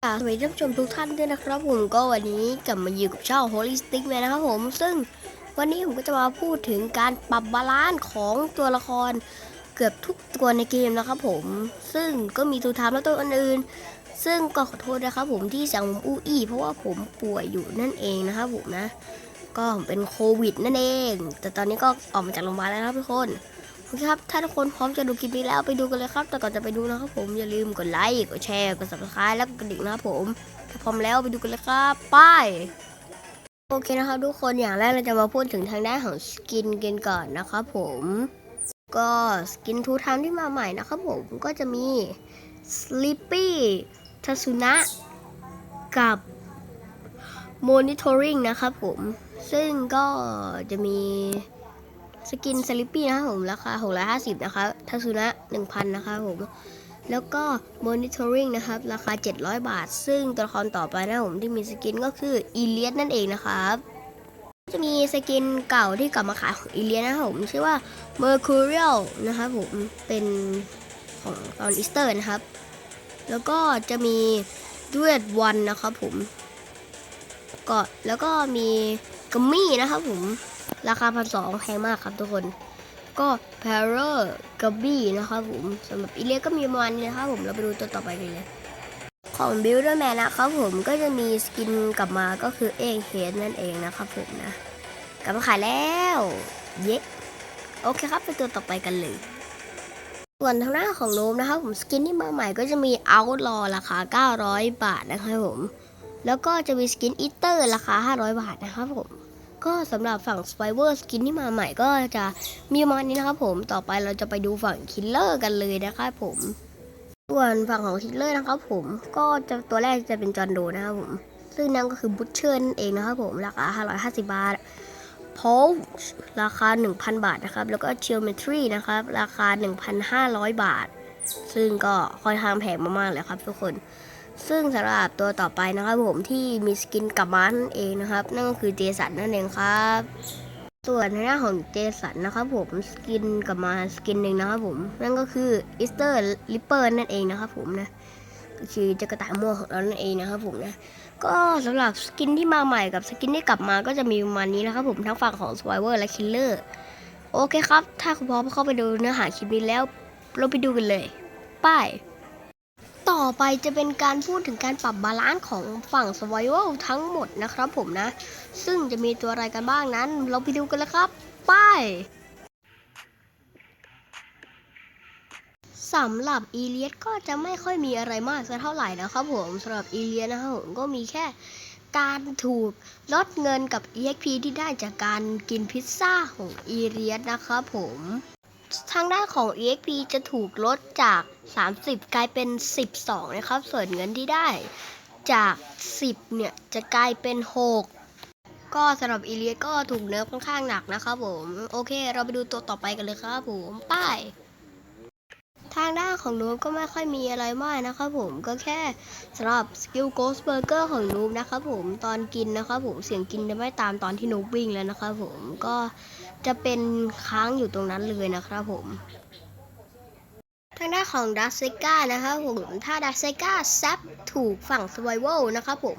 สวัสดีท่านผู้ชมทุกท่านด้วยนะครับผมก็วันนี้กลับมาอยู่กับช่อง Holistic Man นะครับผมซึ่งวันนี้ผมก็จะมาพูดถึงการปรับบาลานซ์ของตัวละครเกือบทุกตัวในเกมนะครับผม ซึ่งก็มีตัวทามและตัวอื่นๆซึ่งก็ขอโทษนะครับผมที่เสั่งผมอู้อี้เพราะว่าผมป่วยอยู่นั่นเองนะครับผมนะ ก็ผมเป็นโควิดนั่นเอง แต่ตอนนี้ก็ออกมาจากโรงพยาบาลแล้วนะครับทุกคน คครับถ้าทุกคนพร้อมจะดูคลิปนี้แล้วไปดูกันเลยครับ แต่ก่อนจะไปดูนะครับผมอย่าลืมกดไลค์กดแชร์กด subscribe แล้วก็กระดิ่งนะครับผมถ้าพร้อมแล้วไปดูกันเลยครับไปโอเคนะครับทุกคนอย่างแรกเราจะมาพูดถึงทางด้านของสกินกันก่อนนะครับผมก็สกินทูทามที่มาใหม่นะครับผมก็จะมี Sleepy ทัสุนะกับ Monitoring นะครับผม ซึ่งก็จะมี สกิน Sleepy นะครับผมราคา 650 นะครับทัสุนะ 1,000 นะครับผมแล้วก็ monitoring นะครับ ราคา 700 บาท ซึ่งตัวละครต่อไปนะครับผมที่มีสกินก็คืออีเลียสนั่นเองนะครับจะมีสกินเก่าที่กลับมาขายของอีเลียสนะครับผมชื่อว่า Mercurial นะครับผมเป็นของตอนอีสเตอร์นะครับ แล้วก็จะมีด้วยวันนะครับผมก็แล้วก็มีกัมมี่นะครับผม ราคาพันสองแพงมากครับทุกคน ก็ p a r a g a b b y นะครับผมสำหรับอีเลียก็มีประมาณนี้นะครับผมเราไปดูตัวต่อไปกันเลย ของ Builderman นะครับผมก็จะมีสกินกลับมาก็คือเอกเฮดนั่นเองนะครับผมนะกลับมาขายแล้ว เย้โอเคครับไปตัวต่อไปกันเลยส่วนทางหน้าของโนมนะครับผมสกินที่มาใหม่ก็จะมี Outlaw ราคา 900 บาทนะครับผม แล้วก็จะมีสกิน Eater ราคา 500 บาทนะครับผม ก็สำหรับฝั่ง s p i v e r สกินที่มาใหม่ก็จะมีประมาณนี้นะครับผมต่อไปเราจะไปดูฝั่ง Killer กันเลยนะครับผม ส่วนฝั่งของ Killer นะครับผมก็จะตัวแรกจะเป็นจอห์นโดนะครับผม ซึ่งนั่นก็คือบุชเชอร์นั่นเองนะครับผมราคา 550 บาท p o l ราคา 1,000 บาทนะครับ แล้วก็ Geometry นะครับ ราคา 1,500 บาท ซึ่งก็ค่อนข้างแพงมากๆเลยครับทุกคน ซึ่งสำหรับตัวต่อไปนะครับผมที่มีสกินกลับมานั่นเองนะครับ นั่นก็คือเจสันนั่นเองครับ ส่วนหน้าของเจสันนะครับผมสกินกลับมาสกินหนึ่งนะครับผม นั่นก็คืออิสเตอร์ลิปเปอร์นั่นเองนะครับผมนะก็คือจ้ากระต่ายม่วงของเรานั่นเองนะครับผมนะก็สำหรับสกินที่มาใหม่กับสกินที่กลับมาก็จะมีประมาณนี้นะครับผมทั้งฝั่งของ s w i v e r และ Killer โอเคครับ ถ้าคุณพร้อมเข้าไปดูเนื้อหาคลิปนี้แล้ว เราไปดูกันเลย ไป้าย ต่อไปจะเป็นการพูดถึงการปรับบาลานซ์ของฝั่ง Survival ทั้งหมดนะครับผมนะ ซึ่งจะมีตัวอะไรกันบ้างนั้น เราไปดูกันเลยครับไปสำหรับอีเลียสก็จะไม่ค่อยมีอะไรมากสักเท่าไหร่นะครับผมสำหรับอีเลียสนะครับผมก็มีแค่การถูกลดเงินกับ EXP ที่ได้จากการกินพิซซ่าของอีเลียสนะครับผม ทางด้านของ EXP จะถูกลดจาก 30 กลายเป็น 12 นะครับ ส่วนเงินที่ได้จาก 10 เนี่ย จะกลายเป็น 6 ก็สำหรับอีเลียก็ถูกเนิร์ฟค่อนข้างหนักนะครับผม โอเค เราไปดูตัวต่อไปกันเลยครับผมไป้าย ทางด้านของนูบก็ไม่ค่อยมีอะไรมากนะครับผมก็แค่สำหรับสกิลโกสเบอร์เกอร์ของนูบนะครับผมตอนกินนะครับผมเสียงกินจะไม่ตามตอนที่นูบวิ่งแล้วนะครับผมก็จะเป็นค้างอยู่ตรงนั้นเลยนะครับผมทางด้านของดัซเซกานะครับผมถ้าดัซเซกาแซปถูกฝั่งส u r v i v a l นะครับผม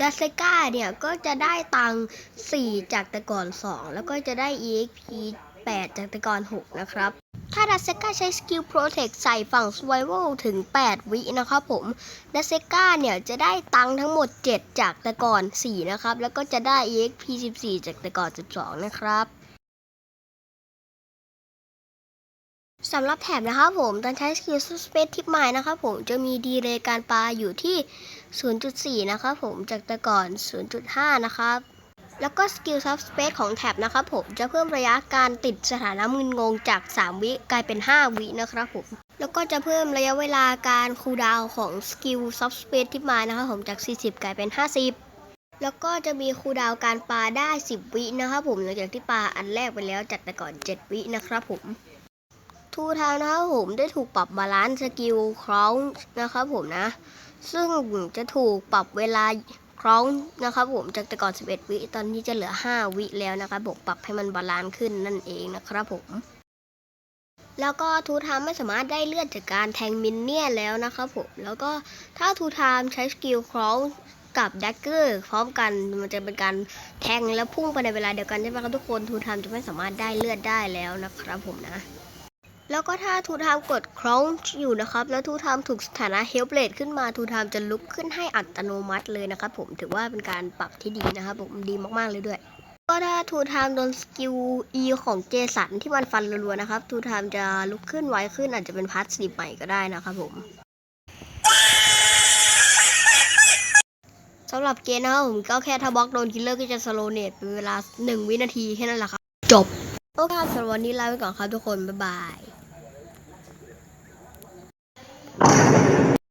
ดัซเซกาเนี่ยก็จะได้ตังค์4จากแต่ก่อน 2 แล้วก็จะได้ EXP 8 จากแต่ก่อน 6 นะครับ ถ้าดัซเซกาใช้สกิลโปรเทคใส่ฝั่ง s u r v i v a l ถึง 8 วินะครับผมดัซเซกาเนี่ยจะได้ตังทั้งหมด 7 จากแต่ก่อน 4 นะครับ แล้วก็จะได้ EXP 14 จากแต่ก่อน 12 นะครับสำหรับแถบนะครับผมตอนใช้สกิลสเปซทิปไม้นะครับผมจะมีดีเลย์การปลาอยู่ที่ 0.4 นะครับผมจากแต่ก่อน 0.5 นะครับ แล้วก็สกิลซับสเปซของแท็บนะครับผมจะเพิ่มระยะการติดสถานะมึนงงจาก 3 วิกลายเป็น 5 วินะครับผม แล้วก็จะเพิ่มระยะเวลาการคูลดาวของสกิลซับสเปซทิปไมนะครับผมจาก 40 กลายเป็น 50 แล้วก็จะมีคูลดาวการปาได้ 10 วินะครับผมหลังจากที่ปาอันแรกไปแล้วจากแต่ก่อน 7 วินะครับผมทูทางนะครับผมได้ถูกปรับบาลานซ์สกิลคล้องนะครับผมนะ ซึ่งจะถูกปรับเวลา คล้องนะครับผมจากแต่ก่อน 11 วิตอนนี้จะเหลือ 5 วิแล้วนะครับผมปรับให้มันบาลานซ์ขึ้นนั่นเองนะครับผม แล้วก็ทูไทม์ไม่สามารถได้เลือดจากการแทงมินเนี่ยแล้วนะครับผม แล้วก็ถ้าทูไทม์ใช้สกิลคล้องกับดักเกอร์พร้อมกันมันจะเป็นการแทงแล้วพุ่งไปในเวลาเดียวกันใช่ไหมครับทุกคนทูไทม์จะไม่สามารถได้เลือดได้แล้วนะครับผมนะ แล้วก็ถ้าทูไทม์กดคล้องอยู่นะครับ แล้วทูไทม์ถูกสถานะเฮลเ l ลดขึ้นมาทูไทม์จะลุกขึ้นให้อัตโนมัติเลยนะครับผมถือว่าเป็นการปรับที่ดีนะครับผมดีมากๆเลยด้วย ก็ถ้าทูไทม์โดนสกิล E ของเจสันที่มันฟันรัวๆนะครับทูไทม์จะลุกขึ้นไวขึ้นอาจจะเป็นพาร์ทสีใหม่ก็ได้นะครับผมสำหรับเกมนะครับผมก็แค่ถ้าบล็อกโดนคิลเลอร์ก็จะสโลเนตเป็นเวลา 1 วินาทีแค่นั้นแหละครับ จบ โอเคสำหรับวันนี้ลาไปก่อนครับทุกคน บ๊ายบาย Thank you.